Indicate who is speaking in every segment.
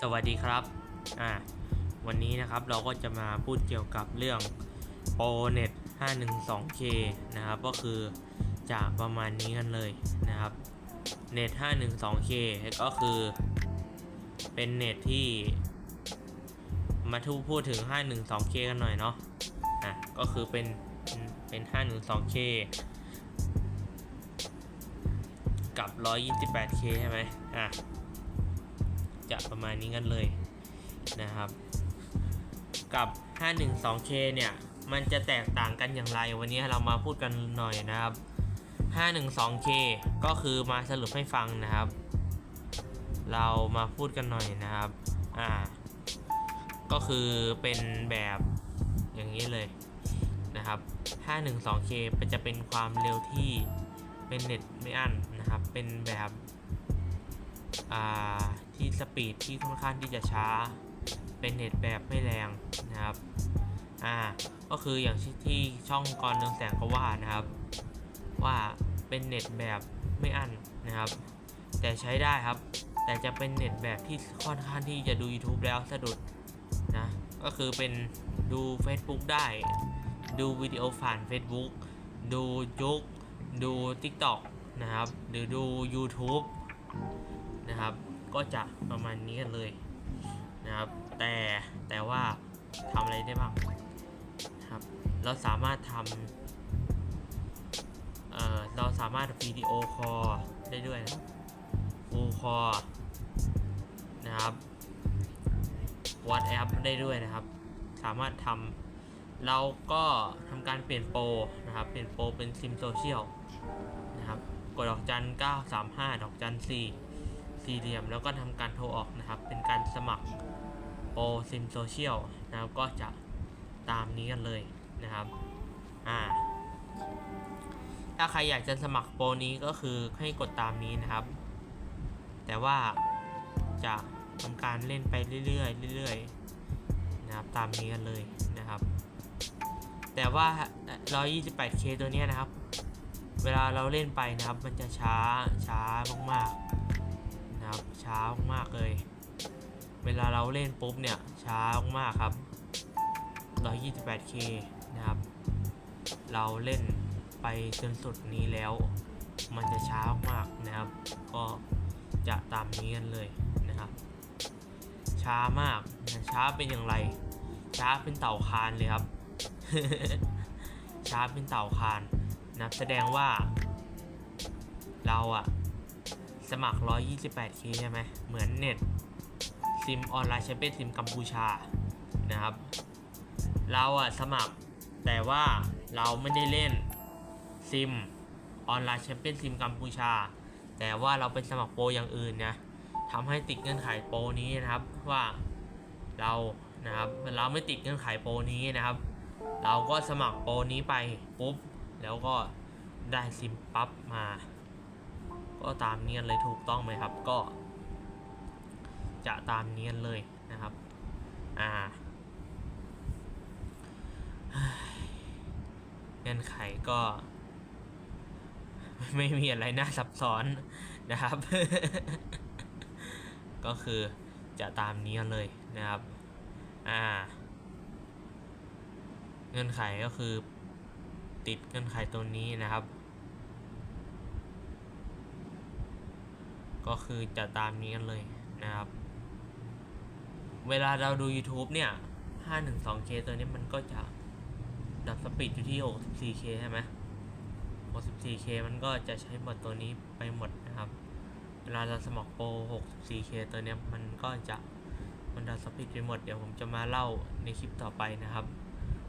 Speaker 1: สวัสดีครับอ่าวันนี้นะครับเราก็จะมาพูดเกี่ยวกับเรื่อง o n e t 512K นะครับ ก็คือจะประมาณนี้กันเลยนะครับเน็ต 512K ก็คือเป็นเน็ตที่มาทูพูดถึง 512K กันหน่อยเนาะอะก็คือเป็นเป็น 512K กับ 128K ใช่ไหมอะ จะประมาณนี้กันเลยนะครับ กับ 512K เนี่ย มันจะแตกต่างกันอย่างไร วันนี้เรามาพูดกันหน่อยนะครับ 512K ก็คือมาสรุปให้ฟังนะครับ เรามาพูดกันหน่อยนะครับ อ่า ก็คือเป็นแบบอย่างนี้เลยนะครับ 512K จะเป็นความเร็วที่เป็นเน็ตไม่อั้นนะครับ เป็นแบบ ที่สปีดที่ค่อนข้างที่จะช้า เป็นเน็ตแบบไม่แรงนะครับอ่าก็คืออย่างที่ช่องกรเรืองแสงเขาว่านะครับ ว่าเป็นเน็ตแบบไม่อั้นนะครับ แต่ใช้ได้ครับ แต่จะเป็นเน็ตแบบที่ค่อนข้างที่จะดู YouTube แล้วสะดุดนะก็คือเป็นดู Facebook ได้ ดูวิดีโอผ่าน Facebook ดูจุกดู TikTok นะครับ หรือดู YouTube นะครับ ก็จะประมาณนี้กันเลยนะครับ แต่แต่ว่าทำอะไรได้บ้างนะครับ เราสามารถทำเอ่อเราสามารถวิดีโอคอลได้ด้วยนะฟูคอลนะครับ WhatsApp ได้ด้วยนะครับ สามารถทำเราก็ทำการเปลี่ยนโปรนะครับ เปลี่ยนโปรเป็นซิมโซเชียลนะครับ กดดอกจัน 935 ดอกจัน 4 สี่เหลี่ยม แล้วก็ทำการโทรออกนะครับ เป็นการสมัครโปรซิมโซเชียลนะครับก็จะตามนี้กันเลยนะครับอ่าถ้าใครอยากจะสมัครโปรนี้ก็คือให้กดตามนี้นะครับ แต่ว่าจะทำการเล่นไปเรื่อยๆเรื่อยๆนะครับตามนี้กันเลยนะครับ แต่ว่า 128K ตัวนี้นะครับ เวลาเราเล่นไปนะครับ มันจะช้าช้ามากๆ นะครับ ช้ามากเลย เวลาเราเล่นปุ๊บเนี่ยช้ามากครับ 128K นะครับ เราเล่นไปจนสุดนี้แล้ว มันจะช้ามากนะครับ ก็จะตามนี้กันเลยนะครับ ช้ามากนะช้าเป็นอย่างไร ช้าเป็นเต่าคานเลยครับ ช้าเป็นเต่าคานนะแสดงว่า เราอะ สมัคร 128K ใช่ไหมเหมือนเน็ตซิมออนไลน์ใช้เป็นซิมกัมพูชานะครับ เราอะสมัครแต่ว่าเราไม่ได้เล่นซิมออนไลน์แชมเปี้ยนซิมกัมพูชา แต่ว่าเราไปสมัครโปรอย่างอื่นนะทำให้ติดเงื่อนไขโปรนี้นะครับว่าเรานะครับเราไม่ติดเงื่อนไขโปรนี้นะครับ เราก็สมัครโปรนี้ไปปุ๊บแล้วก็ได้ซิมปั๊บมา ก็ตามเนียนเลยถูกต้องไหมครับก็ จะตามเนียนเลยนะครับอ่าเงื่อนไขก็ ไม่มีอะไรน่าซับซ้อนนะครับ ก็คือจะตามนี้เลยนะครับ อ่า เงื่อนไขก็คือ ติดเงื่อนไขตัวนี้นะครับ ก็คือจะตามนี้กันเลยนะครับ เวลาเราดู YouTube เนี่ย 512K ตัวนี้มันก็จะดับสปีดอยู่ที่ 64K ใช่ไหม 64K มันก็จะใช้หมดตัวนี้ไปหมดนะครับ เวลาเราสมัครโปร 64K ตัวเนี้ยมันก็จะมันดับสปีดไปหมด เดี๋ยวผมจะมาเล่าในคลิปต่อไปนะครับ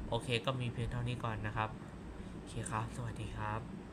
Speaker 1: โอเคก็มีเพียงเท่านี้ก่อนนะครับ โอเคครับ สวัสดีครับ